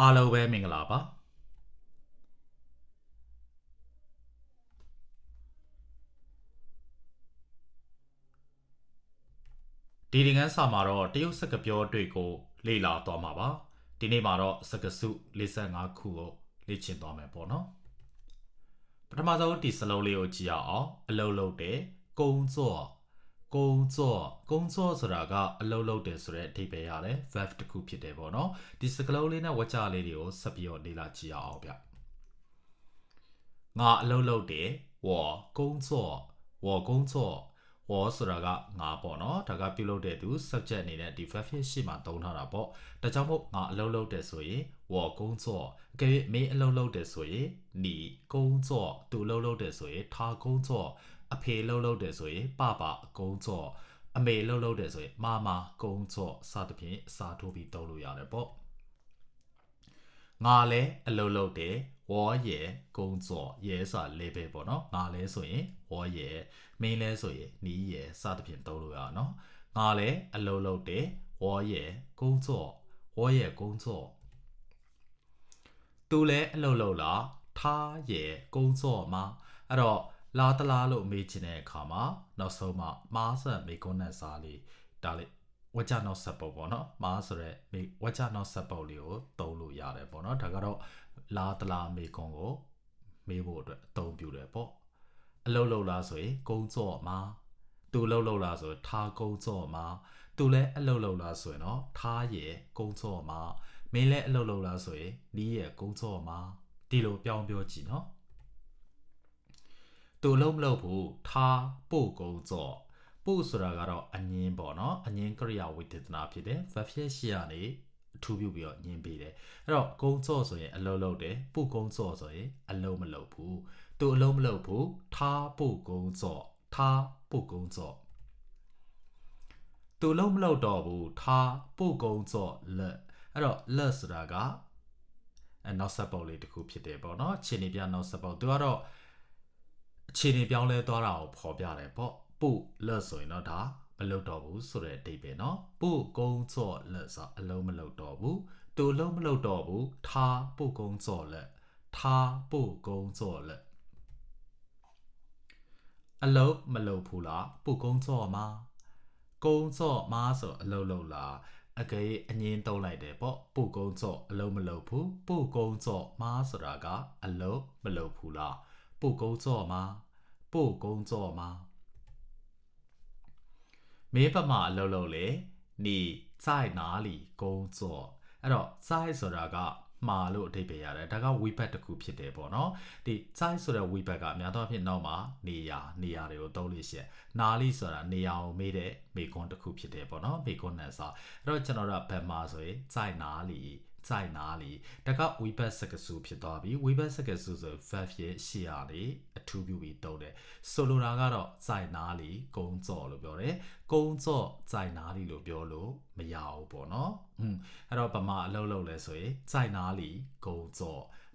အားလုံးပဲမင်္ဂလာပါဒီဒီငန်းစာမှာတော့တရုတ်စကားပြောတွေကိုလေ့လာသွားမှာပါဒီနေ့မှာတော့စကားစု55ခုကိုလေ့ကျင့်သွားမယ်ပေါ့နော်ပထမဆုံးဒီစလုံးလေးကိုကြည့်ရအောင်အလုံးလုံးတဲ့ကုံစော့ ကုံစော့ကုံစော့ဆိုတာကအလုံးလုံးတယ်ဆိုတဲ့အဓိပ္ပာယ်ရတယ် verb တစ်ခုဖြစ်တယ်ပေါ့နော်ဒီစကားလုံးလေးနဲ့ဝကြလေးတွေကိုဆက်ပြီးတော့လေ့လာကြည့်ရအောင်ဗျငါအလုံးလုံးတယ်我工作我工作ဝေါ်ဆိုတာကငါပေါ့နော်ဒါကပြုလုပ်တဲ့သူ subject အနေနဲ့ဒီ verb ဖြစ်ရှိမှသုံးထားတာပေါ့ဒါကြောင့်မို့ငါအလုပ်လုပ်တယ်ဆိုရင်ဝေါ်工作အကယ်၍မင်းအလုပ်လုပ်တယ်ဆိုရင်你工作သူအလုပ်လုပ်တယ်ဆိုရင်他工作 အဖေလှုပ်လှုပ်တယ်ဆိုရင်ပပအကုန်းကျော့အမေလှုပ်လှုပ်တယ်ဆိုရင်မမကုန်းကျော့စသဖြင့်အစာထိုးပြီးသုံးလို့ရတယ်ပေါ့ငါလဲအလှုပ်လှုပ်တယ်ဝေါ်ရဲကုန်းကျော်ရဲစာ level ပေါ့နော်ငါလဲဆိုရင်ဝေါ်ရဲမင်းလဲဆိုရင်နီးရဲစသဖြင့်သုံးလို့ရအောင်နော်ငါလဲအလုံးလုံးတယ်ဝေါ်ရဲကုန်းကျော်ဝေါ်ရဲကုန်းကျော်သူလဲအလုံးလုံးလားထားရဲကုန်းကျော်မှာအဲ့တော့ လာတလားလို့မေးချင်တဲ့အခါမှာနောက်ဆုံးမှမားဆက်မေကွန်းနဲ့စားလေးဒါလေးဝကြနောက်ဆက်ပုတ်ပေါ့နော်မားဆိုရဲမေဝကြနောက်ဆက်ပုတ်လေးကိုသုံးလို့ရတယ်ပေါ့နော်ဒါကတော့လာတလားမေကွန်းကိုမေးဖို့အတွက်အသုံးပြုတယ်ပေါ့အလုပ်လုပ်လားဆိုရင်ကုန်းစော့မှာသူလှုပ်လှုပ်လားဆိုထားကုန်းစော့မှာသူလည်းအလုပ်လုပ်လားဆိုရင်တော့ထားရဲ့ကုန်းစော့မှာမင်းလည်းအလုပ်လုပ်လားဆိုရင်နီးရဲ့ကုန်းစော့မှာဒီလိုပြောင်းပြောကြည့်နော် သူလုံးမလုပ်ဘူးထားပို့ကုန်းစော့ပို့ဆိုတာကတော့အငင်းပေါ့နော်အငင်းကရိယာဝိသေသနာဖြစ်တယ် verb ဖြစ်ရှိရနေအထူးပြုပြီးတော့ညင်းပေးတယ်အဲ့တော့ကုန်းစော့ဆိုရင်အလုံးလုံးတယ်ပို့ကုန်းစော့ဆိုရင်အလုံးမလုပ်ဘူးသူအလုံးမလုပ်ဘူးထားပို့ကုန်းစော့ထားပို့ကုန်းစော့သူလုံးမလုပ်တော့ဘူးထားပို့ကုန်းစော့လက်အဲ့တော့လက်ဆိုတာကအဲနောက်ဆက်ပုတ်လေးတစ်ခုဖြစ်တယ်ပေါ့နော်ခြေနေပြနောက်ဆက်ပုတ်သူကတော့ အခြေအနေပြောင်းလဲသွားတာကိုဖော်ပြတယ်ပေါ့ပို့လက်ဆိုရင်တော့ဒါမလုပ်တော့ဘူးဆိုတဲ့အဓိပ္ပာယ်နော်ပို့ကုန်းစော့လက်ဆိုအလုံးမလုပ်တော့ဘူးသူအလုံးမလုပ်တော့ဘူးထားပို့ကုန်းစော့လက်ထားပို့ကုန်းစော့လက်အလုံးမလုပ်ဘူးလားပို့ကုန်းစော့မှာကုန်းစော့မှာဆိုအလုံးလုပ်လားအကြေးအငင်းတုံးလိုက်တယ်ပေါ့ပို့ကုန်းစော့အလုံးမလုပ်ဘူးပို့ကုန်းစော့မှာဆိုတာကအလုံးမလုပ်ဘူးလား ပို့ကုန်းစော့မှာပို့ကုန်းစော့မှာမင်းပမာအလုပ်လုပ်လေ你在哪里工作အဲ့တော့ 在 ဆိုတာကမှာလို့အဓိပ္ပာယ်ရတယ်ဒါက webet တစ်ခုဖြစ်တယ်ပေါ့နော်ဒီ在ဆိုတဲ့ webet ကအများသောအားဖြင့်နောက်မှာနေရာနေရာတွေကိုသုံးလို့ရှိရနာလီဆိုတာနေရာကိုမေးတဲ့မေကွန်းတစ်ခုဖြစ်တယ်ပေါ့နော်မေကွန်းနဲ့ဆိုအဲ့တော့ကျွန်တော်တို့ဘယ်မှာဆိုရင်在哪里 在哪里ဒါက webet စကားစုဖြစ်သွားပြီ webet စကားစုဆို verb ရဲ့ရှေ့ရတယ်အထူးပြုပြီးသုံးတယ်ဆိုလိုတာကတော့在哪里工作လို့ပြောတယ်工作在哪里လို့ပြောလို့မရဘူးပေါ့နော်อืมအဲ့တော့ပမာအလုပ်လုပ်လဲဆိုရင်在哪里工作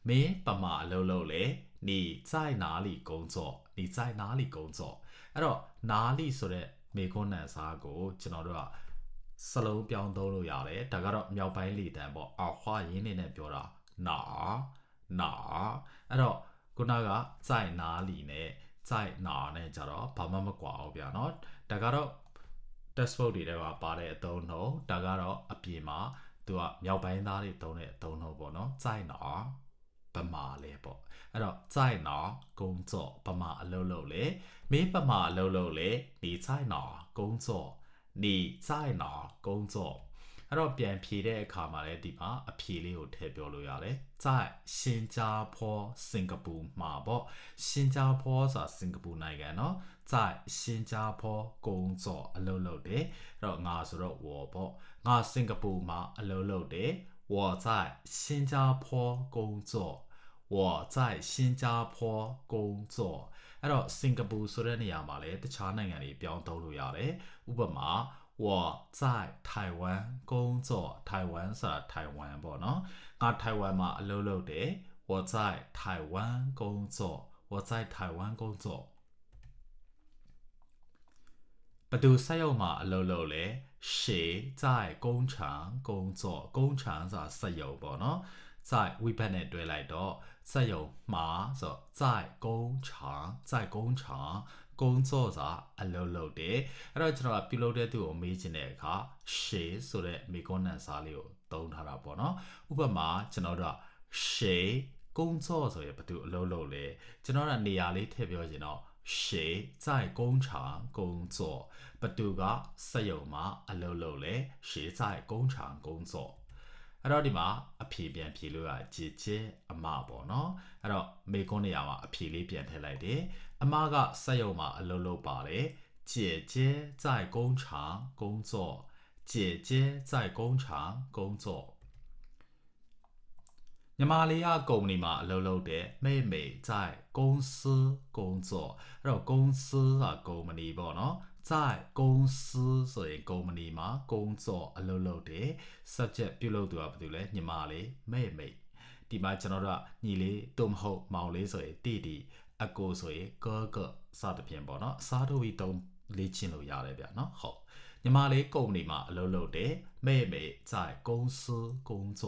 မင်းပမာအလုပ်လုပ်လဲ你在哪里工作你在哪里工作အဲ့တော့哪里ဆိုတဲ့မေခွန်းနံစားကိုကျွန်တော်တို့က စလုံးပြောင်းသုံးလို့ရတယ်ဒါကတော့မြောက်ပိုင်းလေတံပေါ့အဟွာရင်းနေနဲ့ပြောတာနာနာအဲ့တော့ခုနကစိုက်နာလီနဲ့စိုက်နာနဲ့ကြတော့ဘာမှမကွာဘူးဗျာเนาะဒါကတော့ textbook တွေထဲမှာပါတဲ့အသုံးနှုန်းဒါကတော့အပြင်မှာသူကမြောက်ပိုင်းသားတွေသုံးတဲ့အသုံးနှုန်းပေါ့เนาะစိုက်နာပမာလဲပေါ့အဲ့တော့စိုက်နော်ကုံစော့ပမာအလုံးလုံးလေမင်းပမာအလုံးလုံးလေဒီစိုက်နော်ကုံစော့ 工作你在哪工作အဲ့တော့ပြန်ဖြေတဲ့အခါမှာလည်းဒီမှာအဖြေလေးကိုထည့်ပြောလို့ရတယ်။在新加坡စင်ကာပူမှာပေါ့新加坡ဆိုတာစင်ကာပူနိုင်ငံเนาะ在新加坡工作အလုပ်လုပ်တယ်။အဲ့တော့ငါဆိုတော့ဝေါ်ပေါ့ငါစင်ကာပူမှာအလုပ်လုပ်တယ်။我在新加坡工作 我在新加坡工作အဲ့တော့စင်ကာပူဆိုတဲ့နေရာမှာလည်းတခြားနိုင်ငံတွေပြောင်းသုံးလို့ရတယ်။ဥပမာ我在台湾工作台湾ဆိုတာ台湾ပေါ့နော်ငါ台湾မှာအလုပ်လုပ်တယ်我在台湾工作我在台湾工作ဘသူစက်ရုံမှာအလုပ်လုပ်လဲ谁在工厂工作工厂ဆိုတာစက်ရုံပေါ့နော် 在 we ဘက်နဲ့တွဲလို က်တော့စက်ရုံမှာဆို在工厂在工厂工作စာအလုပ်လုပ်တယ်အဲ့တော့ကျွန်တော်ကပြုလုပ်တဲ့သူကိုမေးချင်တဲ့အခါရှေဆိုတဲ့မေကွန်နန်စာလေးကိုသုံးထားတာပေါ့နော်ဥပမာကျွန်တော်တို့ကရှေ工作ဆိုရင်ဘယ်သူအလုပ်လုပ်လဲကျွန်တော်ကနေရာလေးထည့်ပြောချင်တော့谁在工厂工作ဘသူကစက်ရုံမှာအလုပ်လုပ်လဲ谁在工厂工作 အဲ့တော့ဒီမှာအဖြေပြန်ဖြေလို့ရကြည်ချဲအမပေါ့နော်အဲ့တော့မေကွန်းနေရာမှာအဖြေလေးပြန်ထည့်လိုက်တယ်အမကစက်ရုံမှာအလုပ်လုပ်ပါတယ်姐姐在工厂工作姐姐在工厂工作ညီမလေးကကုမ္ပဏီမှာအလုပ်လုပ်တယ်妹妹在公司工作အဲ့တော့公司ကကုမ္ပဏီပေါ့နော် 在公司ဆိုရင်ကုမ္ပဏီမှာ工作အလုပ်လုပ်တယ် subject ပြုလုပ်သူကဘာတူလဲညီမလေး妹妹ဒီမှာကျွန်တော်တို့ကညီလေးတုံမဟုတ်မောင်လေးဆိုရင်တီတီအကိုဆိုရင်哥哥စသဖြင့်ပေါ့နော်အစားထိုးပြီးတုံးလေ့ကျင့်လို့ရတယ်ဗျာနော်ဟုတ်ညီမလေးကုမ္ပဏီမှာအလုပ်လုပ်တယ်妹妹在公司工作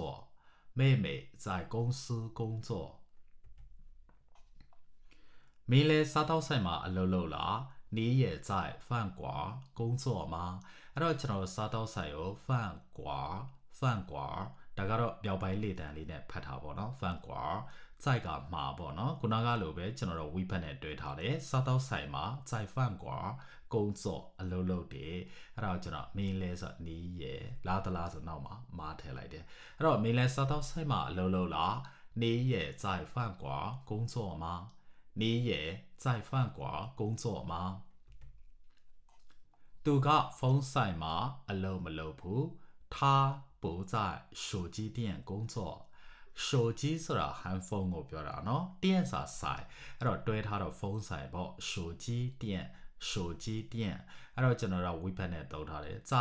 妹妹在公司工作မင်းလဲစားတော့ဆိုင်မှာအလုပ်လုပ်လား 你也在饭馆工作吗အဲ့တော့ကျွန်တော်စားတော့ဆိုင်ကို饭馆饭馆ဒါကတော့မြောက်ပိုင်းလေတံလေးနဲ့ဖတ်ထားပါတော့饭馆စိုက်ကမှာပေါ့နော်ခုနကလိုပဲကျွန်တော်တို့ we ဘက်နဲ့တွဲထားတယ်စားတော့ဆိုင်မှာစိုက်饭馆工作အလုပ်လုပ်တယ်အဲ့တော့ကျွန်တော်မင်းလဲဆိုနီးရယ်လာတလားဆိုနောက်မှာမားထည့်လိုက်တယ်အဲ့တော့မင်းလဲစားတော့ဆိုင်မှာအလုပ်လုပ်လား你也在饭馆工作吗 你也在饭馆工作吗？杜哥风赛马阿罗姆罗普，他不在手机店工作。手机是了寒风我表达喏，电啥赛？阿罗对他的风赛包手机店，手机店。 အဲ့တော့ကျွန်တော်တို့ we ဘက်နဲ့သုံးထားတယ်在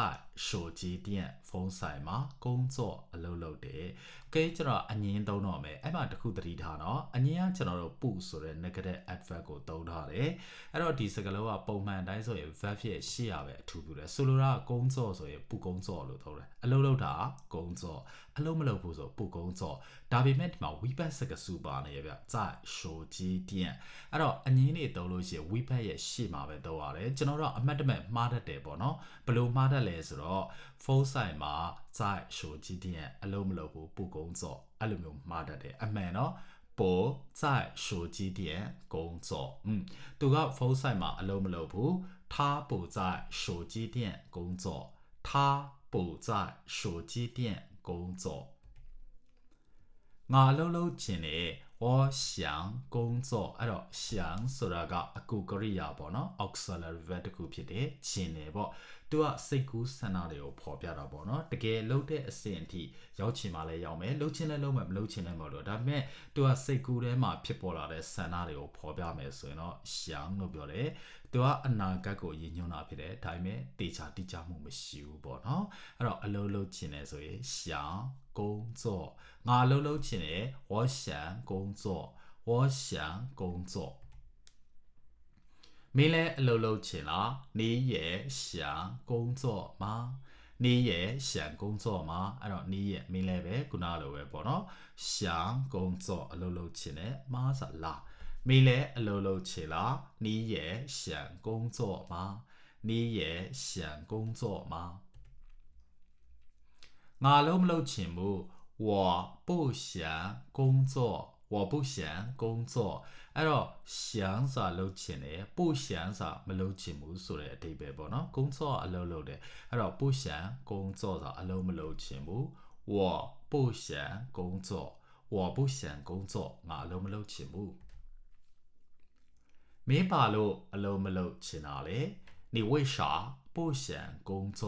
手机店ဖုန်းဆိုင်မှာ工作အလုပ်လုပ်တယ်။ကဲကျွန်တော်အငင်းသုံးတော့မယ်။အဲ့မှာတစ်ခုသတိထားနော်။အငင်းကကျွန်တော်တို့ပူဆိုတဲ့ negative adverb ကိုသုံးထားတယ်။အဲ့တော့ဒီစကားလုံးကပုံမှန်တိုင်းဆိုရင် verb ရဲ့ရှေ့ရပဲအထူးပြုတယ်။ဆိုလိုတာက工作ဆိုရင်ပူ工作လို့သုံးတယ်။အလုပ်လုပ်တာ工作အလုပ်မလုပ်ဘူးဆိုပူ工作ဒါပေမဲ့ဒီမှာ we ဘက်စကားစုပါနေရဗျ။在手机店အဲ့တော့အငင်းတွေသုံးလို့ရှိရင် we ဘက်ရဲ့ရှေ့မှာပဲသုံးရတယ်။ကျွန်တော်တို့အမှတ်တမဲ့ မှားတတ်တယ်ပေါ့နော်ဘလို့မှားတတ်လဲဆိုတော့ဖုန်းဆိုင်မှာစိုက်ရှိုကြည့်တဲ့အလုံးမလုံးဘူးပူကုန်းစော့အဲ့လိုမျိုးမှားတတ်တယ်အမှန်နော်ပေါ်စိုက်ရှိုကြည့်တဲ့ကုန်းစော့อืมသူကဖုန်းဆိုင်မှာအလုံးမလုံးဘူးထားပူစိုက်ရှိုကြည့်တဲ့ကုန်းစော့ထားပူစိုက်ရှိုကြည့်တဲ့ကုန်းစော့ငါအလုံးလုံးချင်တဲ့ 我想工作အဲ့တော့想ဆိုတာကအကူကရိယာပေါ့နော် auxiliary verb တစ်ခုဖြစ်တယ်ခြင်းတယ်ပေါ့သူကစိတ်ကူးဆန္ဒတွေကိုဖော်ပြတာပေါ့နော်တကယ်လှုပ်တဲ့အဆင့်အထိရောက်ချင်မှလည်းရောက်မယ်လှုပ်ချင်လည်းလှုပ်မယ်မလှုပ်ချင်လည်းမလို့ဒါပေမဲ့သူကစိတ်ကူးထဲမှာဖြစ်ပေါ်လာတဲ့ဆန္ဒတွေကိုဖော်ပြမယ်ဆိုရင်တော့ရှောင်းလို့ပြောတယ်သူကအနာဂတ်ကိုရည်ညွှန်းတာဖြစ်တယ်ဒါပေမဲ့တေချာတိကျမှုမရှိဘူးပေါ့နော်အဲ့တော့အလုံးလုံးချင်တယ်ဆိုရင်想 工作ငါအလုံးလုံးချင်တယ်我想工作我想工作မင်းလည်းအလုပ်လုပ်ချင်လား你也想工作吗你也想工作吗အဲ့တော့你也မင်းလည်းပဲခုနလိုပဲပေါ့နော်想工作အလုပ်လုပ်ချင်တယ်မဆိုလားမင်းလည်းအလုပ်လုပ်ချင်လား你也想工作吗你也想工作吗 ငါလုံးမလုပ်ချင်ဘူး我不想工作我不想工作အဲ့တော့想စာလုပ်ချင်တယ်不想စာမလုပ်ချင်ဘူးဆိုတဲ့အဓိပ္ပာယ်ပေါ့နော်工作အလုပ်လုပ်တယ်အဲ့တော့不想工作စာအလုပ်မလုပ်ချင်ဘူး我不想工作我不想工作ငါအလုပ်မလုပ်ချင်ဘူးမင်းပါလို့အလုံးမလုပ်ချင်တာလေ你为啥不想工作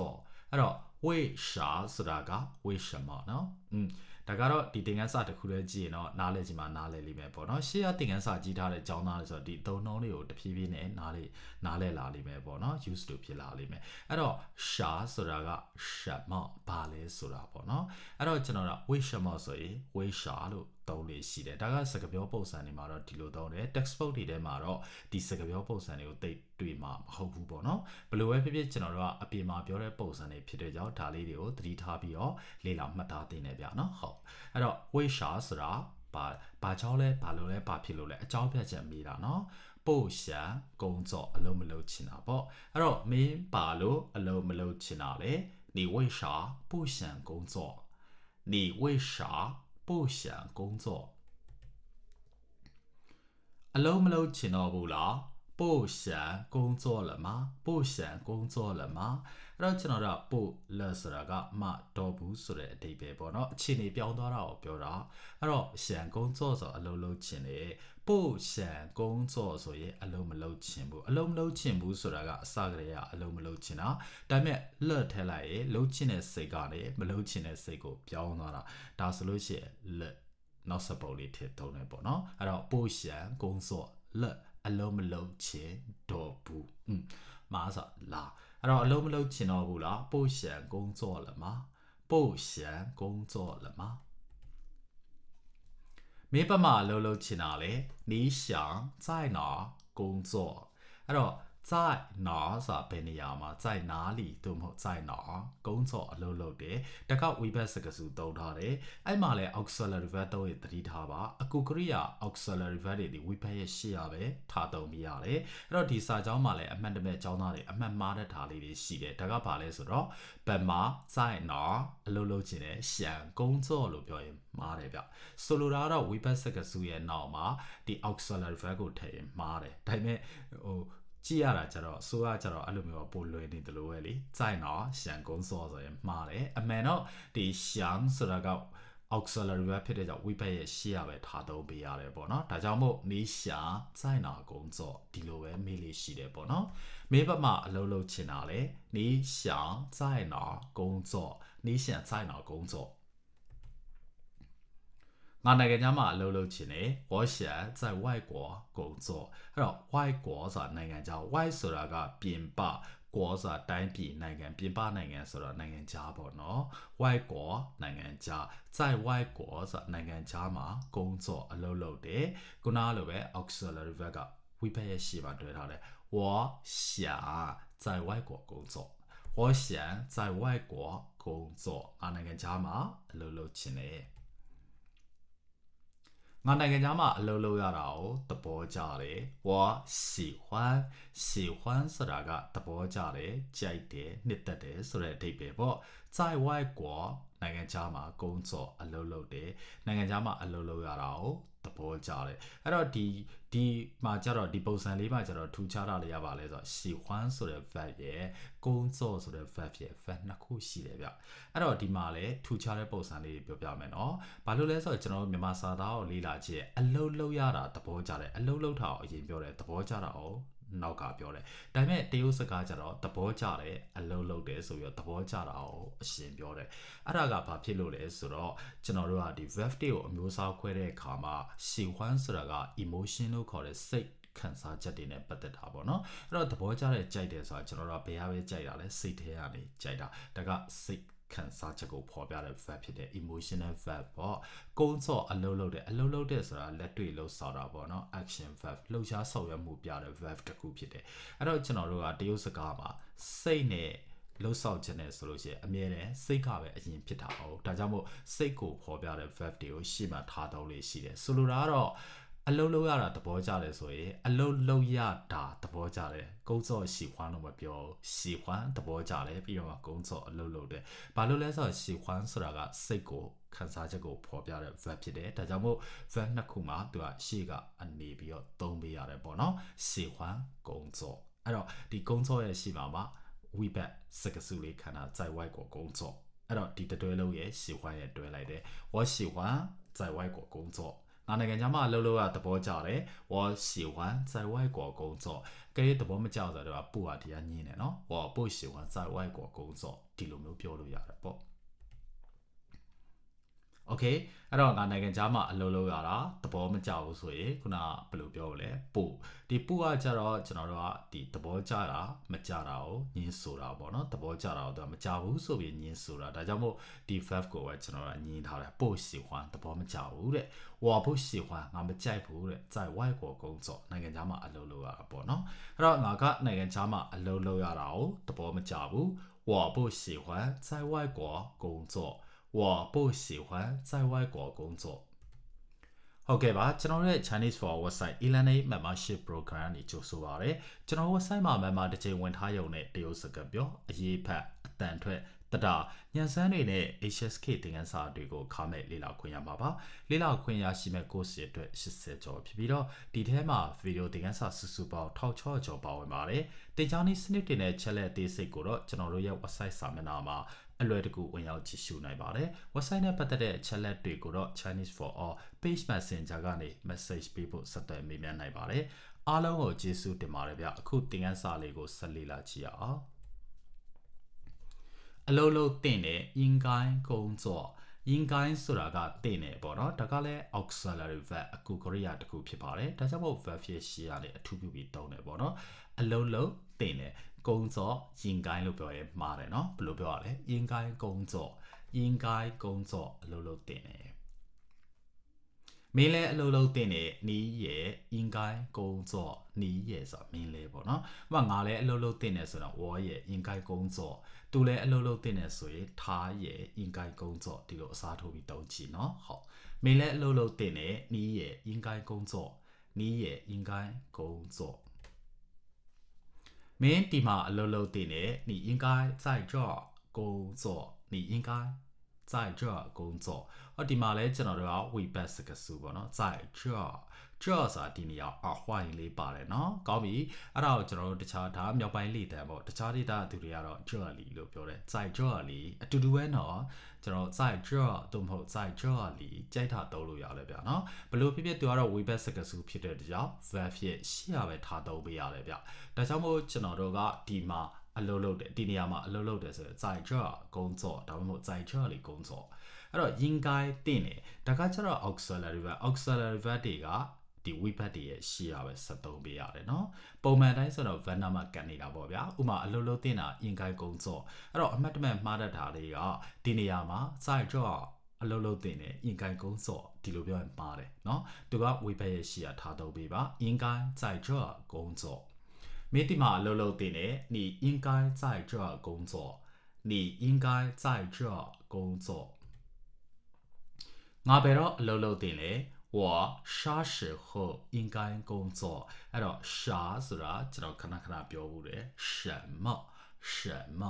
အဲ့တော့为啥ဆိုတာက为什么เนาะอืมဒါကတော့ဒီသင်ခန်းစာတစ်ခုတည်းကြည့်ရင်တော့နားလည်ချင်မှနားလည်လိမ့်မယ်ပေါ့နော်ရှေ့ကသင်ခန်းစာကြီးထားတဲ့ကျောင်းသားတွေဆိုတော့ဒီသုံးနှုန်းလေးကိုတဖြည်းဖြည်းနဲ့နားလေနားလည်လာလိမ့်မယ်ပေါ့နော် use to ဖြစ်လာလိမ့်မယ်အဲ့တော့ရှာဆိုတာက什么ဘာလဲဆိုတာပေါ့နော်အဲ့တော့ကျွန်တော်က为什么ဆိုရင်为啥လို့ သုံးလေးရှိတယ်ဒါကစကားပြောပုံစံတွေမှာတော့ဒီလိုသုံးတယ် textbook တွေထဲမှာတော့ဒီစကားပြောပုံစံတွေကိုသိတွေ့မှာမဟုတ်ဘူးပေါ့နော်ဘယ်လိုပဲဖြစ်ဖြစ်ကျွန်တော်တို့ကအပြင်မှာပြောတဲ့ပုံစံတွေဖြစ်တဲ့ကြောင့် တော့ဒါလေးတွေကိုသတိထားပြီးတော့လေ့လာမှတ်သားသင့်တယ်ဗျာနော်ဟုတ်အဲ့တော့ဝိရှာဆိုတာဘာဘာကြောင့်လဲဘာလို့လဲဘာဖြစ်လို့လဲအကြောင်းပြချက်မေးတာနော်ပို့ရှာ工作အလုံးမလုံးချင်တာပေါ့အဲ့တော့မင်းဘာလို့အလုံးမလုံးချင်တာလဲ你为啥不想工作你为啥 不想工作အလုံးမလုံးချင်တော့ဘူးလားပို့ရှာ工作了吗不想工作了吗အဲ့တော့ကျွန်တော်တို့ပို့လက်ဆိုတာကမတော်ဘူးဆိုတဲ့အဓိပ္ပာယ်ပေါ့နော်အခြေအနေပြောင်းသွားတာကိုပြောတာအဲ့တော့ရှန်工作ဆိုအလုံးလုံးချင်တယ် ပို့ရှန်ကုန်းစော်ဆိုရဲအလုံးမလုံးချင်ဘူးအလုံးမလုံးချင်ဘူးဆိုတာကအစကတည်းကအလုံးမလုံးချင်တာဒါပေမဲ့လက်ထဲလိုက်ရဲလုံးချင်တဲ့စိတ်ကလည်းမလုံးချင်တဲ့စိတ်ကိုပြောင်းသွားတာဒါဆိုလို့ရှိရင်လက်နောက်စပုတ်လေးထည့်သုံးတယ်ပေါ့နော်အဲ့တော့ပို့ရှန်ကုန်းစော်လက်အလုံးမလုံးချင်တော့ဘူးอืมမားဆိုလာအဲ့တော့အလုံးမလုံးချင်တော့ဘူးလားပို့ရှန်ကုန်းစော်လမှာပို့ရှန်ကုန်းစော်လမှာ မင်းဘက်မှာလှုပ်လှုပ်ချင်တာလေနီးရှာင်ဆိုင်နာ工作အဲ့တော့ 在哪ဆိုတာဘယ်နေရာမှာ在哪里သို့မဟုတ်在哪工作အလုပ်လုပ်တယ်တကောက်ဝိဘတ်စကားစုသုံးထားတယ်အဲ့မှာလဲ auxiliary verb တော့သတိထားပါအကူကရိယာ auxiliary verb တွေဒီဝိဘတ်ရဲ့ရှေ့ရပဲထားသုံးပြရတယ်အဲ့တော့ဒီစာကြောင်းမှာလဲအမှန်တမဲ့ကျောင်းသားတွေအမှန်မှားတဲ့ဓာတ်လေးတွေရှိတယ်ဒါကဘာလဲဆိုတော့ဘယ်မှာ在哪အလုပ်လုပ်ခြင်းနဲ့ရှန်工作လို့ပြောရင်မှားတယ်ဗျဆိုလိုတာကတော့ဝိဘတ်စကားစုရဲ့နောက်မှာဒီ auxiliary verb ကိုထည့်ရင်မှားတယ်ဒါပေမဲ့ဟို ကြည့်ရတာကျတော့အစိုးရကျတော့အဲ့လိုမျိုးပိုလွယ်နေတယ်လို့ပဲလေစိုက်တော့ရှန်ကုန်းစောဆိုရင်မှားတယ်အမှန်တော့ဒီရှန်ဆိုတာက auxiliary verb ဖြစ်တဲ့ကြောင့် we back ရဲ့ရှေ့ရပဲထားသုံးပေးရတယ်ပေါ့နော်ဒါကြောင့်မို့နီးရှာစိုက်နာကုံစော့ဒီလိုပဲမေးလေးရှိတယ်ပေါ့နော်မေးဘက်မှာအလုံးလုံးချင်တာလေနီးရှာစိုက်နာကုံစော့နီးရှာစိုက်နာကုံစော့ 我那个家嘛，六六七呢，我现在在外国工作。他说外国啥？那个叫外是那个边吧，国是单边那个边吧，那个是那个家不喏。外国那个家，在外国是那个家嘛，工作六六的，跟那六位 auxiliary verb 会不会写吧？对他的，我想在外国工作。我想在外国工作，俺那个家嘛，六六七呢。 င်တယ်ငါနိုင်ငံသားမှာအလုပ်လုပ်ရတာကိုသဘောကျတယ်။我喜欢喜欢ဆိုတာကသဘောကျတယ်၊ကြိုက်တယ်၊နှစ်သက်တယ်ဆိုတဲ့အဓိပ္ပာယ်ပေါ့။在外国နိုင်ငံခြားမှာ工作အလုပ်လုပ်တယ်။နိုင်ငံခြားမှာအလုပ်လုပ်ရတာကိုသဘောကျတယ်။အဲ့တော့ဒီ ဒီမှာကြတော့ဒီပုံစံလေးမှာကြတော့ထူခြားတာလေးရပါလဲဆိုတော့ရှီဟွမ်ဆိုတဲ့ verb ရယ်ကုန်းစော့ဆိုတဲ့ verb ရယ် verb နှစ်ခုရှိတယ်ဗျအဲ့တော့ဒီမှာလဲထူခြားတဲ့ပုံစံလေးပြောပြမယ်နော်ဘာလို့လဲဆိုတော့ကျွန်တော်တို့မြန်မာစာသားကိုလေ့လာခြင်းအလုံးလုံးရတာသဘောကျတယ်အလုံးလုံးထားအောင်အရင်ပြောတယ်သဘောကျတာအောင် နောက်ကပြောတယ်ဒါပေမဲ့တရုတ်စကားကျတော့သဘောကျတယ်အလုံးလုံးတယ်ဆိုပြီးတော့သဘောကျတာကိုအရှင်ပြောတယ်အဲ့ဒါကဘာဖြစ်လို့လဲဆိုတော့ကျွန်တော်တို့ကဒီ verb တွေကိုအမျိုးအစားခွဲတဲ့အခါမှာ喜欢ဆိုတာက emotion လို့ခေါ်တဲ့စိတ်ခံစားချက်တွေနဲ့ပတ်သက်တာပေါ့နော်အဲ့တော့သဘောကျတဲ့ကြိုက်တယ်ဆိုတာကျွန်တော်တို့ကဘယ်ဟာပဲကြိုက်တာလဲစိတ်ထဲကနေကြိုက်တာဒါကစိတ် ခံစားချက်ကိုဖော်ပြတဲ့ verb ဖြစ်တဲ့ emotional verb ပေါ့ကုန်းစော့အလုပ်လုပ်တဲ့အလုပ်လုပ်တဲ့ဆိုတာလက်တွေ့လှုပ်ဆောင်တာပေါ့နော် action verb လှုပ်ရှားဆောင်ရွက်မှုပြတဲ့ verb တစ်ခုဖြစ်တယ်အဲ့တော့ကျွန်တော်တို့ကတရုတ်စကားမှာစိတ်နဲ့လှုပ်ဆောင်ခြင်းနဲ့ဆိုလို့ရှိရင်အမြဲတမ်းစိတ်ကပဲအရင်ဖြစ်တာဟုတ်ဒါကြောင့်မို့စိတ်ကိုဖော်ပြတဲ့ verb တွေကိုရှေ့မှာထားတော့လေးရှိတယ်ဆိုလိုတာကတော့ အလုံးလုံးရတာသဘောကျတယ်ဆိုရင်အလုံးလုံးရတာသဘောကျတယ်ကုန်းစော့喜欢လို့မပြော喜欢သဘောကျတယ်ပြီးတော့ကုန်းစော့အလုံးလုံးတယ်ဘာလို့လဲဆိုတော့喜欢ဆိုတာကစိတ်ကိုခံစားချက်ကိုဖော်ပြတဲ့ verb ဖြစ်တယ်ဒါကြောင့်မို့ verb နှစ်ခုမှာသူကရှေ့ကအနေပြီးတော့သုံးပေးရတယ်ပေါ့နော်喜欢工作အဲ့တော့ဒီကုန်းစော့ရဲ့ရှေ့မှာမှာ we back စကားစုလေးခန္ဓာ在外国工作အဲ့တော့ဒီတတွဲလုံးရဲ့喜欢ရဲ့တွဲလိုက်တယ်我喜欢在外国工作 ငါနိုင်ငံခြားမှာအလုပ်လုပ်ရသဘောကျတယ်။ဝေါ်ရှီဝမ်ဇိုင်ဝိုက်ကောကုန်းစော့။ကဲသဘောမကျဆိုတော့ပူပါတရားညင်းတယ်နော်။ဝေါ်ပို့ရှီဝမ်ဇိုင်ဝိုက်ကောကုန်းစော့ဒီလိုမျိုးပြောလို့ရတယ်ပေါ့။ โอเคအဲ့တော့ငါနိုင်ငံခြားမှာအလုပ်လုပ်ရတာသဘောမကျဘူးဆိုရင်ခုနဘယ်လိုပြောလဲပို့ဒီပို့ကကြတော့ကျွန်တော်တို့ကဒီသဘောကျတာမကျတာကိုညင်းဆိုတာပေါ့နော်သဘောကျတာကိုသူကမကျဘူးဆိုပြီးညင်းဆိုတာဒါကြောင့်မို့ဒီ verb ကိုပဲကျွန်တော်ကညင်းထားတယ်ပို့喜欢သဘောမကျဘူးတဲ့我不喜欢ငါမကြိုက်ဘူးတဲ့在外国工作နိုင်ငံခြားမှာအလုပ်လုပ်ရတာပေါ့နော်အဲ့တော့ငါကနိုင်ငံခြားမှာအလုပ်လုပ်ရတာကိုသဘောမကျဘူး我 我不喜欢在外国工作 我不喜欢在外国工作ဟုတ်ကဲ့ပါကျွန်တော်တို့ရဲ့ Chinese for website e-learning membership program ကြီးကြိုဆိုပါရစေကျွန်တော် website မှာ member တစ်ချိန်ဝင်ထားရုံနဲ့တရုတ်စကားပြောအရေးဖတ်အတန်ထွက်တတာညံစမ်းတွေနဲ့ HSK သင်ခန်းစာတွေကိုခါမဲ့လေ့လာခွင့်ရမှာပါလေ့လာခွင့်ရရှိမဲ့ course တွေအတွက်80ကျော်ဖြစ်ပြီးတော့ဒီထဲမှာ video သင်ခန်းစာစုစုပေါင်း1600ကျော်ပါဝင်ပါတယ်တင်ကြောင်းနည်းစနစ်တွေနဲ့ချက်လက်အသေးစိတ်ကိုတော့ကျွန်တော်တို့ရဲ့ website စာမျက်နှာမှာ အလွယ်တကူဝင်ရောက်ကြည့်ရှုနိုင်ပါတယ် website နဲ့ပတ်သက်တဲ့ challenge တွေကိုတော့ Chinese for all page messenger ကနေ message ပေးဖို့ဆက်သွယ်မေးမြန်းနိုင်ပါတယ်အားလုံးကိုကျေးဇူးတင်ပါတယ်ဗျအခုသင်ခန်းစာလေးကိုဆက်လေ့လာကြည့်ရအောင်အလုံးလုံးတင့်တယ်အင်ကိုင်းကုံစော့ယင်ကိုင်းဆိုတာကတင့်နေပေါ့နော်ဒါကလည်း auxiliary verb အကူကရိယာတစ်ခုဖြစ်ပါတယ်ဒါကြောင့်မို့ verb ဖြစ်ရှိရတဲ့အထူးပြုပြီးသုံးတယ်ပေါ့နော်အလုံးလုံးတင့်နေ ကုံစောယင်ကိုင်းလို့ပြောရဲမှားတယ်နော်ဘယ်လိုပြောရလဲယင်ကိုင်းကုံစောယင်ကိုင်းကုံစောအလုပ်လုပ်တင်တယ်မင်းလဲအလုပ်လုပ်တင်တယ်နီးရဲ့ယင်ကိုင်းကုံစောနီးရဲ့ဆိုမင်းလဲပေါ့နော်ဥပမာငါလဲအလုပ်လုပ်တင်တယ်ဆိုတော့ဝေါ်ရဲ့ယင်ကိုင်းကုံစောသူလဲအလုပ်လုပ်တင်တယ်ဆိုရင်ထားရဲ့ယင်ကိုင်းကုံစောဒီလိုအစားထိုးပြီးတုံးချီနော်ဟုတ်မင်းလဲအလုပ်လုပ်တင်တယ်နီးရဲ့ယင်ကိုင်းကုံစောနီးရဲ့ယင်ကိုင်းကုံစော 没问嘛，楼楼弟弟，你应该在这工作，你应该在这工作。 ဟောဒီမှာလဲကျွန်တော်တို့ကဝေဘတ်စကစုပေါ့နော်ဇိုက်ကြော့ကြော့ဆိုတာဒီနေရာအဟွိုင်းလေးပါတယ်နော်ကောင်းပြီအဲ့ဒါကိုကျွန်တော်တို့တခြားဒါမြောက်ပိုင်းလေတံပေါ့တခြားဒေသသူတွေကတော့ကြော့လီလို့ပြောတယ်ဇိုက်ကြော့လီအတူတူပဲနော်ကျွန်တော်ဇိုက်ကြော့သို့မဟုတ်ဇိုက်ကြော့လီကြိုက်တာသုံးလို့ရလဲဗျာနော်ဘလို့ဖြစ်ဖြစ်သူကတော့ဝေဘတ်စကစုဖြစ်တဲ့ကြောင့် verb ဖြစ်ရှိရပဲထားသုံးပေးရလဲဗျဒါကြောင့်မို့ကျွန်တော်တို့ကဒီမှာအလုပ်လုပ်တယ်ဒီနေရာမှာအလုပ်လုပ်တယ်ဆိုတော့ဇိုက်ကြော့ကုန်းစော့ဒါမှမဟုတ်ဇိုက်ကြော့လီကုန်းစော့ အဲ့တော့应该တင်တယ်ဒါကကျတော့ auxiliary verb auxiliary verb တွေကဒီ we verb တွေရဲ့ရှေ့ရပဲ73ပေးရတယ်เนาะပုံမှန်တိုင်းဆိုတော့ verb နာမှာကန်နေတာပေါ့ဗျာဥမာအလုပ်လုပ်တင်တာ应该工作အဲ့တော့အမှတ်တမဲ့မှားတတ်တာတွေကဒီနေရာမှာ在这အလုပ်လုပ်တင်တယ်应该工作ဒီလိုပြောရင်ပါတယ်เนาะသူက we verb ရဲ့ရှေ့ရထားတော့ပေးပါ应该在这工作မင်းဒီမှာအလုပ်လုပ်တင်တယ်你应该在这工作你应该在这工作 ငါဘယ်တော့အလုပ်လုပ်တင်လဲ我啥时候应该工作အဲ့တော့啥ဆိုတာကျွန်တော်ခဏခဏပြောဘူးတယ်什么什么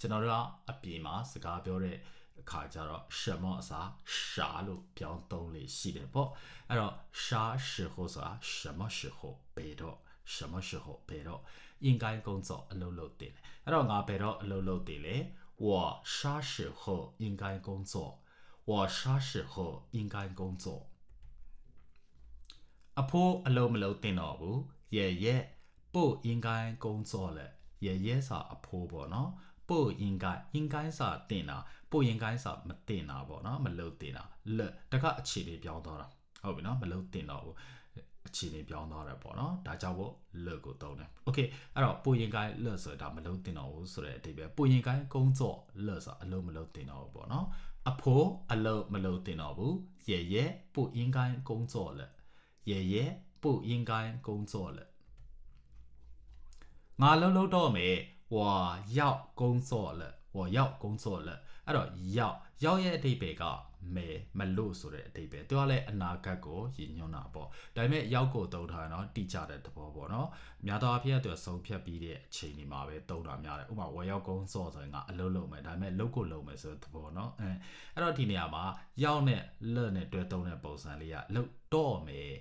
ကျွန်တော်တို့ကအပြင်မှာစကားပြောတဲ့အခါကျတော့什么အစား啥လို့ပြောင်းသုံးလေရှိတယ်ပေါ့အဲ့တော့啥时候ဆိုတာ什么时候ဘယ်တော့什么时候ဘယ်တော့应该工作အလုပ်လုပ်တင်တယ်အဲ့တော့ငါဘယ်တော့အလုပ်လုပ်တင်လဲ我啥时候应该工作 我啥时候应该工作အဖိုးအလုံးမလုံးတင်တော့ဘူး爷爷不应该工作了爷爷စာအဖိုးပေါ့နော်不应该应该စာတင်တာ不应该စာမတင်တာပေါ့နော်မလုံးတင်တာလက်တကအခြေလေးပြောင်းသွားတာဟုတ်ပြီနော်မလုံးတင်တော့ဘူးအခြေအနေပြောင်းသွားတယ်ပေါ့နော်ဒါကြောင့်မို့လက်ကိုသုံးတယ်โอเคအဲ့တော့ပူရင်ကိုင်းလက်ဆိုတာမလုံးတင်တော့ဘူးဆိုတဲ့အဓိပ္ပာယ်ပူရင်ကိုင်းကုန်းစော့လက်ဆိုတာအလုံးမလုံးတင်တော့ဘူးပေါ့နော် အဖိုးအလုံးမလုံးတင်တော့ဘူး爷爷不应该工作了爷爷不应该工作了ငါလုံးလုံးတော့မယ်我要工作了我要工作了အဲ့တော့ရောက် ရောက်ရဲ့အဓိပ္ပာယ်ကမဲမလို့ဆိုတဲ့အဓိပ္ပာယ်သူကလည်းအနာဂတ်ကိုရည်ညွှန်းတာပေါ့ဒါပေမဲ့ရောက်ကိုသုံးထားရင်တော့တိကျတဲ့သဘောပေါ့နော်များသောအားဖြင့်သူဆုံးဖြတ်ပြီးတဲ့အချိန်ဒီမှာပဲသုံးတာများတယ်ဥပမာဝယ်ရောက်ကုန်းစော့ဆိုရင်ကအလုံးလုံးမယ်ဒါပေမဲ့လုတ်ကိုလုံးမယ်ဆိုတဲ့သဘောနော်အဲအဲ့တော့ဒီနေရာမှာရောက်နဲ့လက်နဲ့တွဲသုံးတဲ့ပုံစံလေးကလုတ်တော့မယ်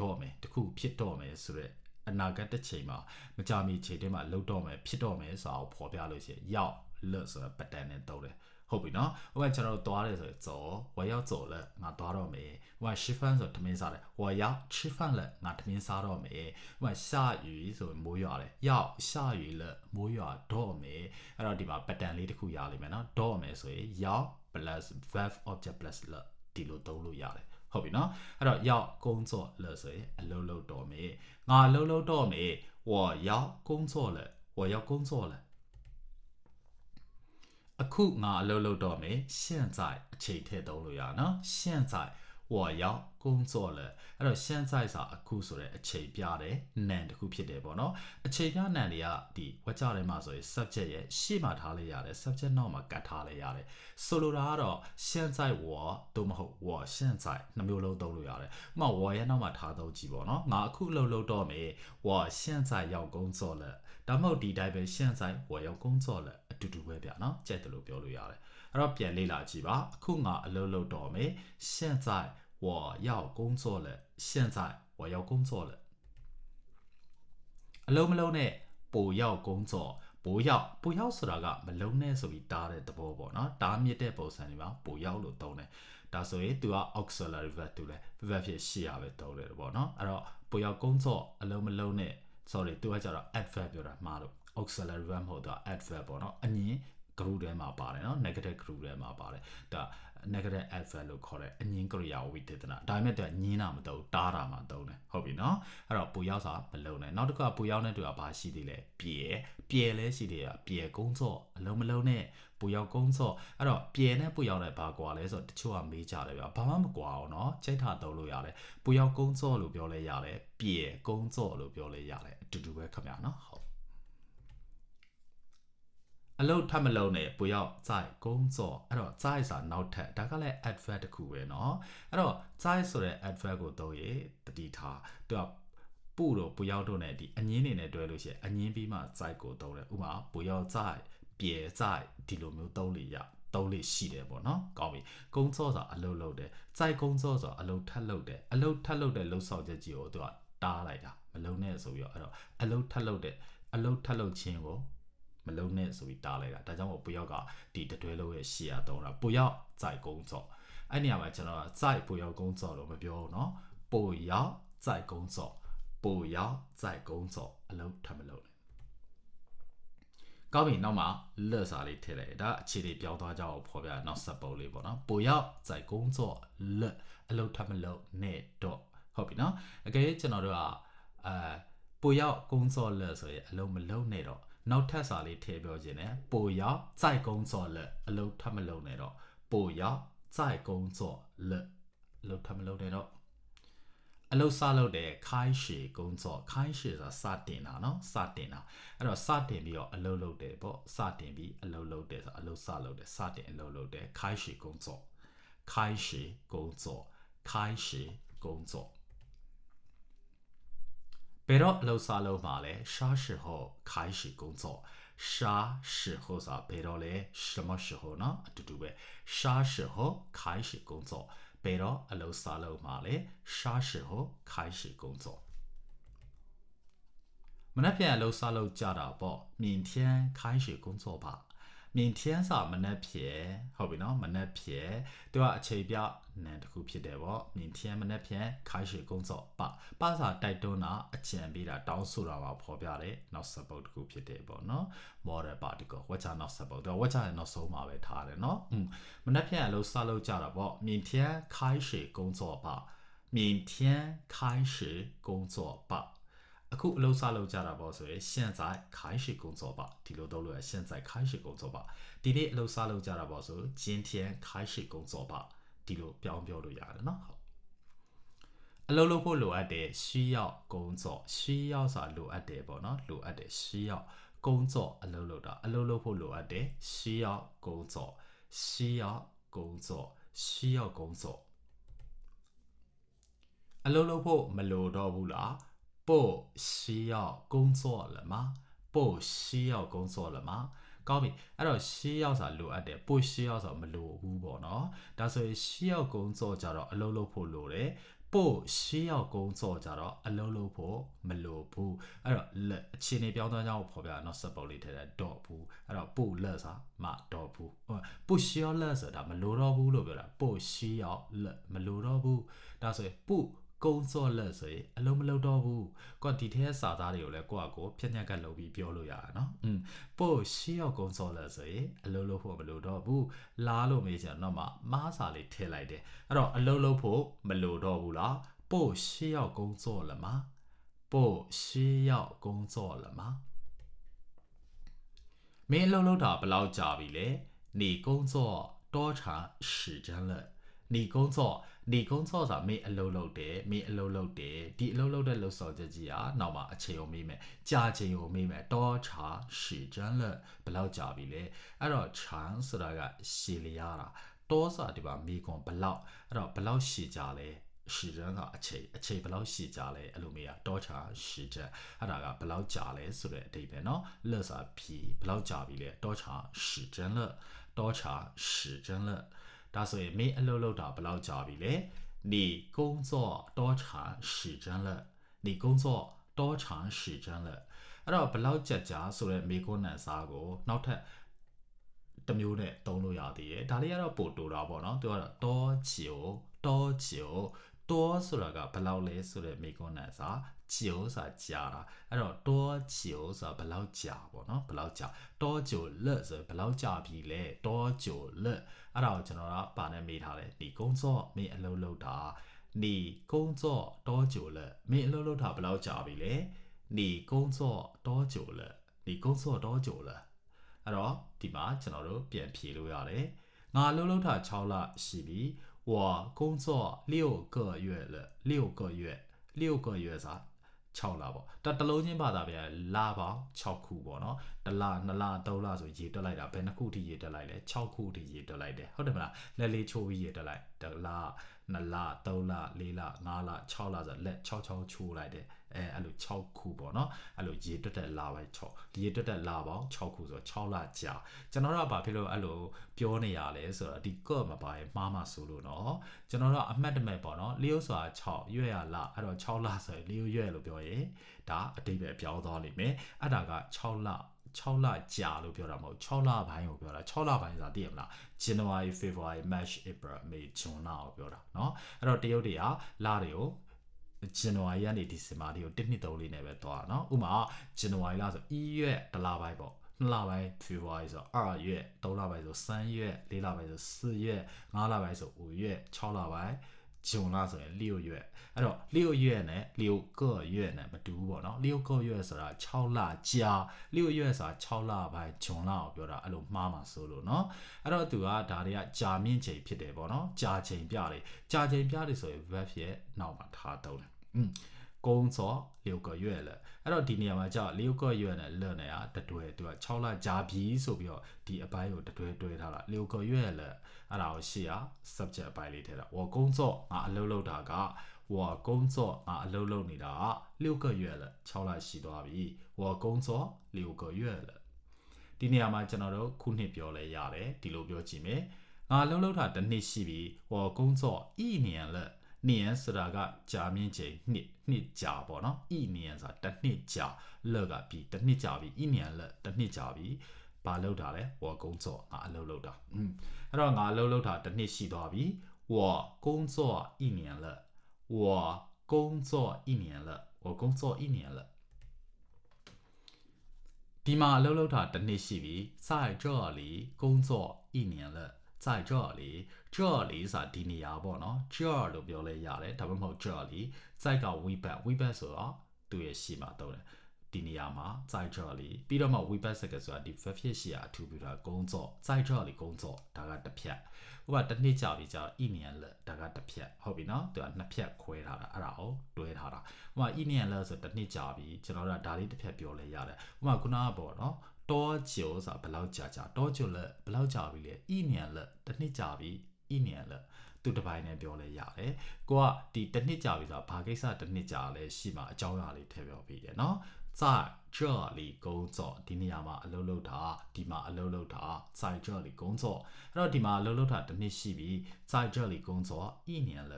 တော့မယ်တခုဖြစ်တော့မယ်ဆိုတဲ့အနာဂတ်တစ်ချိန်မှာမကြမီချိန်တည်းမှာလုတ်တော့မယ်ဖြစ်တော့မယ်ဆိုတာကိုဖော်ပြလို့ရှိရင်ရောက်လက်ဆိုတဲ့ပတ်တန်နဲ့သုံးတယ် ဟုတ်ပြီနော်ဟိုကကျွန်တော်တို့သွားတယ်ဆိုရင်走我要走了ငါသွားတော့မယ်ဟိုက吃饭ဆိုထမင်းစားတယ်我要吃饭了ငါထမင်းစားတော့မယ်ဟိုက下雨ဆိုရင်မိုးရွာတယ်要下雨了မိုးရွာတော့မယ်အဲ့တော့ဒီမှာ pattern လေးတစ်ခုရလိမ့်မယ်နော်တော့မယ်ဆိုရင်要 plus verb object plus 了ဒီလိုသုံးလို့ရတယ်ဟုတ်ပြီနော်အဲ့တော့要工作了ဆိုရင်အလုပ်လုပ်တော့မယ်ငါအလုပ်လုပ်တော့မယ်我要工作了我要工作了 အခုငါအလုပ်လုပ်တော့မယ်现在အချိန်ထည့်သုံးလို့ရနော်现在 我要工作了အဲ့တော့现在စာအခုဆိုတဲ့အချိန်ပြတယ်နာမ်တစ်ခုဖြစ်တယ်ပေါ့နော်အချိန်ပြနာမ်တွေကဒီဝက်ကြထဲမှာဆိုရင် subject ရဲ့ရှေ့မှာထားလိုက်ရတယ် subject နောက်မှာကတ်ထားလိုက်ရတယ်ဆိုလိုတာကတော့现在我တို့မဟုတ်我现在နှမျိုးလုံးသုံးလို့ရတယ်ဥပမာ我ရဲ့နောက်မှာထားသုံးကြည့်ပေါ့နော်ငါအခုလှုပ်လှုပ်တော့မယ်我现在要工作了ဒါမှမဟုတ်ဒီတိုင်းပဲ现在我要工作了အ တူတူပဲဗျာနော်ကြက်တယ်လို့ပြောလို့ရတယ်အဲ့တော့ပြန်လေ့လာကြည့်ပါအခုငါအလုပ်လုပ်တော့မယ်现在我要工作了现在我要工作了အလုံးမလုံးနဲ့ပိုရောက်工作ပိုရောက်ပိုရောက်ဆိုတာကမလုံးနဲ့ဆိုပြီးတားတဲ့သဘောပေါ့နော်တားမြစ်တဲ့ပုံစံတွေမှာပိုရောက်လို့သုံးတယ်ဒါဆိုရင် तू က auxiliary verb တူလဲ verb ဖြစ်ရှေ့ရပဲသုံးတယ်ပေါ့နော်အဲ့တော့ပိုရောက်工作အလုံးမလုံးနဲ့ sorry သူကကျတော့ adverb ပြောတာမှားလို့ auxiliary verb မဟုတ်တော့ adverb ပေါ့နော်အငင်း group ထဲမှာပါတယ်နော် negative group ထဲမှာပါတယ်ဒါ negative adverb လို့ခေါ်တဲ့အငင်းကရိယာဝိသေသနာဒါပေမဲ့သူကညင်းတာမတော့တားတာမှသုံးတယ်ဟုတ်ပြီနော်အဲ့တော့ပူရောက်စာမလုံးနဲ့နောက်တစ်ခါပူရောက်တဲ့သူကဘာရှိသေးလဲပြေပြေလဲရှိသေးရပြေကုန်းစော့အလုံးမလုံးနဲ့ပူရောက်ကုန်းစော့အဲ့တော့ပြေနဲ့ပူရောက်တဲ့ဘာကွာလဲဆိုတော့တချို့ကမေးကြတယ်ဗျာဘာမှမကွာအောင်နော်ကြိုက်တာသုံးလို့ရတယ်ပူရောက်ကုန်းစော့လို့ပြောလဲရတယ်ပြေကုန်းစော့လို့ပြောလဲရတယ်အတူတူပဲခင်ဗျာနော်ဟုတ် အလုတ်ထမလုံးနဲ့ပူရောက်ဇိုက်ကုန်းစော်အဲ့တော့ဇိုက်စာနောက်ထပ်ဒါကလည်း adverb တစ်ခုပဲเนาะအဲ့တော့ဇိုက်ဆိုတဲ့ adverb ကိုသုံးရင်တတိထားသူကပူတော့ပူရောက်တော့ ਨੇ ဒီအငင်းနေနဲ့တွဲလို့ရှိရင်အငင်းပြီးမှဇိုက်ကိုသုံးတယ်ဥပမာပူရောက်ဇိုက်ပြဲဇိုက်ဒီလိုမျိုးသုံးလို့ရသုံးလို့ရှိတယ်ပေါ့နော်ကောင်းပြီကုန်းစော်ဆိုအလုတ်လုတ်တယ်ဇိုက်ကုန်းစော်ဆိုအလုတ်ထက်လုတ်တယ်အလုတ်ထက်လုတ်တဲ့လှုပ်ဆောင်ချက်ကြီးကိုသူကတားလိုက်တာမလုံးနဲ့ဆိုပြီးတော့အဲ့တော့အလုတ်ထက်လုတ်တဲ့အလုတ်ထက်လုတ်ခြင်းကို မလုံးနဲ့ဆိုပြီးတားလိုက်တာဒါကြောင့်မို့ပျောက်ကဒီတတွဲလုံးရဲ့ရှေ့ရတော့တာပျောက်ဇိုက်ကုန်းစော့အဲ့နေရာမှာကျွန်တော်ကဇိုက်ပျောက်ကုန်းစော့လို့မပြောဘူးเนาะပျောက်ဇိုက်ကုန်းစော့ပျောက်ဇိုက်ကုန်းစော့အလုံးထပ်မလုံးနဲ့ကောင်းပြီနောက်မှာလက်စာလေးထည့်လိုက်ဒါအခြေလေးပြောင်းသွားကြအောင်ဖော်ပြနောက်ဆက်ပုံလေးပေါ့နော်ပျောက်ဇိုက်ကုန်းစော့လက်အလုံးထပ်မလုံးနဲ့တော့ဟုတ်ပြီနော်အကယ်ကျွန်တော်တို့ကအဲပျောက်ကုန်းစော့လက်ဆိုရင်အလုံးမလုံးနဲ့တော့ နောက်ထပ်စာလေးထည့်ပြောခြင်းနဲ့ပိုရောက်စိုက်ကုန်းစော်လက်အလုတ်ထပ်မလုံနဲ့တော့ပိုရောက်စိုက်ကုန်းစော်လက်အလုတ်ထပ်မလုံနဲ့တော့အလုတ်စလုပ်တယ်ခိုင်းရှေကုန်းစော်ခိုင်းရှေဆိုတာစတင်တာနော်စတင်တာအဲ့တော့စတင်ပြီးတော့အလုတ်လုပ်တယ်ပေါ့စတင်ပြီးအလုတ်လုပ်တယ်ဆိုအလုတ်စလုပ်တယ်စတင်အလုတ်လုပ်တယ်ခိုင်းရှေကုန်းစော်ခိုင်းရှေကုန်းစော်ခိုင်းရှေကုန်းစော် ဘယ်တော့အလုပ်စားလုပ်မှာလဲရှားရှိဟောခိုင်းရှိကုန်းစောရှားရှိဟောစာဘယ်တော့လဲရှမရှိဟောနော်အတူတူပဲရှားရှိဟောခိုင်းရှိကုန်းစောဘယ်တော့အလုပ်စားလုပ်မှာလဲရှားရှိဟောခိုင်းရှိကုန်းစောမနက်ဖြန်အလုပ်စားလုပ်ကြတာပေါ့မြင်天开始工作吧 明天စာမနက်ဖြန်ဟုတ်ပြီနော်မနက်ဖြန်သူကအချိန်ပြနံတစ်ခုဖြစ်တယ်ပေါ့明天မနက်ဖြန်开始工作吧ပါစာတိုက်တွန်းတာအကြံပေးတာတောင်းဆိုတာပါဖော်ပြတယ်နောက် support တစ်ခုဖြစ်တယ်ပေါ့နော် model particle ဝက်ချာနောက် support သူကဝက်ချာရဲ့နောက်ဆုံးမှာပဲထားတယ်နော်อืมမနက်ဖြန်အလုပ်စလုပ်ကြတာပေါ့明天开始工作吧明天开始工作吧 အခုအလုပ်စလုပ်ကြတာပေါ့ဆိုရင်ရှင်ဆိုင်ခိုင်းရှိကုံစောပါဒီလိုတော့လို့ရှင်ဆိုင်ခိုင်းရှိကုံစောပါဒီနေ့အလုပ်စလုပ်ကြတာပေါ့ဆိုဂျင်းထျန်ခိုင်းရှိကုံစောပါဒီလိုပြောင်းပြောလို့ရတယ်နော်ဟုတ်အလုပ်လုပ်ဖို့လိုအပ်တယ်需要工作需要ဆိုတာလိုအပ်တယ်ပေါ့နော်လိုအပ်တယ်需要工作အလုပ်လုပ်တာအလုပ်လုပ်ဖို့လိုအပ်တယ်需要工作需要工作需要工作အလုပ်လုပ်ဖို့မလိုတော့ဘူးလား 不需要工作了吗不需要工作了吗ကောင်းပြီအဲ့တော့需要ဆိုတာလိုအပ်တယ်不需要ဆိုတာမလိုဘူးပေါ့နော်ဒါဆိုရင်需要工作ကြတော့အလုပ်လုပ်ဖို့လိုတယ်不需要工作ကြတော့အလုပ်လုပ်ဖို့မလိုဘူးအဲ့တော့လက်အခြေအနေပြောင်းသွားကြအောင်ဖော်ပြတော့ support လေးထည့်တယ်တော့ဘူးအဲ့တော့不လက်ဆိုတာမတော့ဘူး不需要လက်ဆိုတာမလိုတော့ဘူးလို့ပြောတာ不需要လက်မလိုတော့ဘူးဒါဆိုရင်不 ကုန်းစော့လက်ဆိုရင်အလုံးမလုံးတော့ဘူးကိုကဒီထဲစာသားတွေကိုလည်းကိုကကိုဖြက်ညက်ကလုပ်ပြီးပြောလို့ရတာနော်อืมပို့ရှေ့ရောက်ကုန်းစော့လက်ဆိုရင်အလုံးလုံးဖို့မလိုတော့ဘူးလားလို့မေးချင်တော့မှမားစာလေးထည့်လိုက်တယ်အဲ့တော့အလုံးလုံးဖို့မလိုတော့ဘူးလားပို့ရှေ့ရောက်ကုန်းစော့လမပို့ရှေ့ရောက်ကုန်းစော့လမမင်းအလုံးလုံးတာဘယ်လောက်ကြာပြီလဲ你工作多长时间了 你工作 ဒီကုန်းစောစာမင်းအလုပ်လုပ်တယ်မင်းအလုပ်လုပ်တယ်ဒီအလုပ်လုပ်တဲ့လှုပ်ဆောင်ချက်ကြီးကနောက်မှာအချိန်ကိုမေးမယ်ကြာချိန်ကိုမေးမယ်တော့ချာရှည်ကျန်းလက်ဘလောက်ကြာပြီလဲအဲ့တော့ချန်ဆိုတာကရှည်လျားတာတောစာဒီပါမေကွန်ဘလောက်အဲ့တော့ဘလောက်ရှည်ကြလဲရှည်တန်းကအချိန်အချိန်ဘယ်လောက်ရှည်ကြလဲအဲ့လိုမေးတာတော့ချာရှည်ချက်အဲ့ဒါကဘယ်လောက်ကြာလဲဆိုတဲ့အဓိပ္ပာယ်เนาะလက်စာဖြီဘယ်လောက်ကြာပြီလဲတော့ချာရှည်ကျန်းလက်တော့ချာရှည်ကျန်းလက် ဒါဆိုရင်မင်းအလုပ်လုပ်တာဘယ်လောက်ကြာပြီလဲနေကုန်းစော့တောချာရှိချမ်းလက်နေကုန်းစော့တောချာရှိချမ်းလက်အဲ့တော့ဘယ်လောက်ကြာကြာဆိုတဲ့မေကွန်းနံစားကိုနောက်ထပ်တမျိုးနဲ့သုံးလို့ရသေးတယ်ဒါလေးကတော့ပို့တူတာပေါ့နော်သူကတော့တောချီကိုတောချီကို တောဆိုတာကဘယ်လောက်လဲဆိုတဲ့မိကုန်းနဲ့စာဂျီယိုစာကြာတာအဲ့တော့တောဂျီယိုဆိုတာဘယ်လောက်ကြာပေါ့နော်ဘယ်လောက်ကြာတောဂျိုလက်ဆိုဘယ်လောက်ကြာပြီလဲတောဂျိုလက်အဲ့ဒါကိုကျွန်တော်ကပါနဲ့မေးထားတယ်ဒီကုန်းစော့မင်းအလုံးလုံးတာနေကုန်းစော့တောဂျိုလက်မင်းအလုံးလုံးတာဘယ်လောက်ကြာပြီလဲနေကုန်းစော့တောဂျိုလက်နေကုန်းစော့တောဂျိုလက်အဲ့တော့ဒီမှာကျွန်တော်တို့ပြန်ဖြေလို့ရတယ်ငါအလုံးလုံးတာ6လရှိပြီ 我工作6个月了6个月6个月စာ6လပေါ့တတလုံးချင်းပါတာဗျာလပေါင်း6ခုပေါ့နော်တလ2လ3လဆိုရေတွက်လိုက်တာဘယ်နှခုထိရေတွက်လိုက်လဲ6ခုထိရေတွက်လိုက်တယ်ဟုတ်တယ်မလားလက်လေးချိုးပြီးရေတွက်လိုက်တလ2လ3လ4လ5လ6လဆိုလက်6 6ချိုးလိုက်တယ် အဲအဲ့လို6ခုပေါ့နော်အဲ့လိုရေတွက်တဲ့လပိုင်း6ရေတွက်တဲ့လပေါင်း6ခုဆို6လကြာကျွန်တော်တို့ကဘာဖြစ်လို့အဲ့လိုပြောနေရလဲဆိုတော့ဒီကော့မပါရင်မှားမှဆိုလို့နော်ကျွန်တော်တို့အမှတ်တမဲ့ပေါ့နော်လျှို့ဆိုတာ6ရွက်ရလအဲ့တော့6လဆိုရင်လျှို့ရွက်လို့ပြောရင်ဒါအတိတ်ပဲပြောင်းသွားလိမ့်မယ်အဲ့ဒါက6လ6လကြာလို့ပြောတာမဟုတ်6လပိုင်းကိုပြောတာ6လပိုင်းဆိုတာသိရမလား January February March April May June လကိုပြောတာเนาะအဲ့တော့တရုတ်တွေကလတွေကို January ကနေ December တွေကိုတစ်နှစ်သုံးလေးနဲ့ပဲသွားတာเนาะဥပမာ January လဆို1ရက်တစ်လပိုင်းပေါ့2လပိုင်း February ဆို2ရက်3လပိုင်းဆို3ရက်4လပိုင်းဆို4ရက်5လပိုင်းဆို5ရက်6လပိုင်းဂျွန်လဆိုရင်လျို့ရွက်အဲ့တော့လျို့ရွက်နဲ့လျို့ကော့ရွက်နဲ့မတူဘူးပေါ့နော်လျို့ကော့ရွက်ဆိုတာ6လကြာလျို့ရွက်ဆိုတာ6လပိုင်းဂျွန်လကိုပြောတာအဲ့လိုမှားမှာဆိုလို့နော်အဲ့တော့သူကဒါတွေကကြာမြင့်ချိန်ဖြစ်တယ်ပေါ့နော်ကြာချိန်ပြတယ်ကြာချိန်ပြတယ်ဆိုရင် verb ရဲ့နောက်မှာထားတော့တယ် อืม工作六个月了အဲ့တော့ဒီနေရာမှာကြာ六个月နဲ့လွတ်နေတာတတွဲသူက6လကြာပြီဆိုပြီးတော့ဒီအပိုင်းကိုတတွဲတွဲထားတာ六个月了အဲ့ဒါကိုရှေ့ရ subject အပိုင်းလေးထည့်တာ我工作ငါအလုပ်လုပ်တာက我工作ငါအလုပ်လုပ်နေတာက六个月了6လရှိသွားပြီ我工作六个月了ဒီနေရာမှာကျွန်တော်တို့ခုနှစ်ပြောလဲရတယ်ဒီလိုပြောကြည့်မယ်ငါအလုပ်လုပ်တာတစ်နှစ်ရှိပြီ我工作一年了 နှစ်ရန်ဆိုတာကကြာမြင့်ချိန်နှစ်နှစ်ကြာပေါ့နော်ဤနှစ်ရန်ဆိုတာတစ်နှစ်ကြာလကပြီတစ်နှစ်ကြာပြီဤနှစ်ရန်လတစ်နှစ်ကြာပြီဘာလောက်တာလဲဝါကုန်းစော့ငါအလုပ်လုပ်တာอืมအဲ့တော့ငါအလုပ်လုပ်တာတစ်နှစ်ရှိသွားပြီဝါကုန်းစော့ဤနှစ်ရန်လဝါကုန်းစော့ဤနှစ်ရန်လဝါကုန်းစော့ဤနှစ်ရန်လဒီမှာအလုပ်လုပ်တာတစ်နှစ်ရှိပြီစရကြော်လီကုန်းစော့ဤနှစ်ရန်လ စာကြော့လေကြော့လေစာဒီနေရာပေါ့နော်ကြော့လို့ပြောလဲရတယ်ဒါမှမဟုတ်ကြော့လေစိုက်ကဝီဘတ်ဝီဘတ်ဆိုတော့သူ့ရဲ့ရှိမှာတော့တယ်ဒီနေရာမှာစိုက်ချော်လီပြီးတော့မှ website ဆက်ကဆိုတာဒီ favorite ရှိရာအထူးပြုတာဂုံးကြော့စိုက်ချော်လီဂုံးကြော့ဒါကတစ်ဖြတ်ဥပမာတစ်နှစ်ကြာပြီကြာ email လက်ဒါကတစ်ဖြတ်ဟုတ်ပြီနော်သူကနှစ်ဖြတ်ခွဲထားတာအဲ့ဒါကိုတွဲထားတာဥပမာ email လက်ဆိုတစ်နှစ်ကြာပြီကျွန်တော်တို့ကဒါလေးတစ်ဖြတ်ပြောလဲရတယ်ဥပမာခုနကပေါ့နော် 多久ဆိုတာဘယ်လောက်ကြာကြာ多久了ဘယ်လောက်ကြာပြီလဲ一年了တစ်နှစ်ကြာပြီ一年了သူတစ်ပိုင်းနဲ့ပြောလဲရတယ်ကိုကဒီတစ်နှစ်ကြာပြီဆိုတာဘာကိစ္စတစ်နှစ်ကြာလဲရှိမှအကြောင်းအရာလေးထည့်ပြောပြီးတယ်နော်在这里工作ဒီနေရာမှာအလုပ်လုပ်တာဒီမှာအလုပ်လုပ်တာ在这里工作အဲ့တော့ဒီမှာအလုပ်လုပ်တာတစ်နှစ်ရှိပြီ在这里工作一年了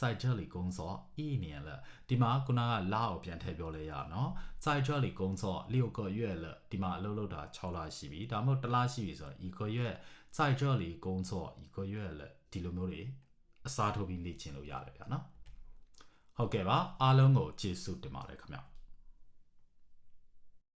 在这里工作一年了ဒီမှာခုနကလာကိုပြန်ထည့်ပြောလဲရအောင်နော်在这里工作6个月了ဒီမှာအလုပ်လုပ်တာ6လရှိပြီဒါမှမဟုတ်တစ်လရှိပြီဆိုတော့一个月在这里工作一个月了ဒီလိုမျိုးတွေအစားထိုးပြီးလေ့ကျင့်လို့ရတယ်ဗျာနော်ဟုတ်ကဲ့ပါအားလုံးကိုကျေးဇူးတင်ပါတယ်ခင်ဗျာ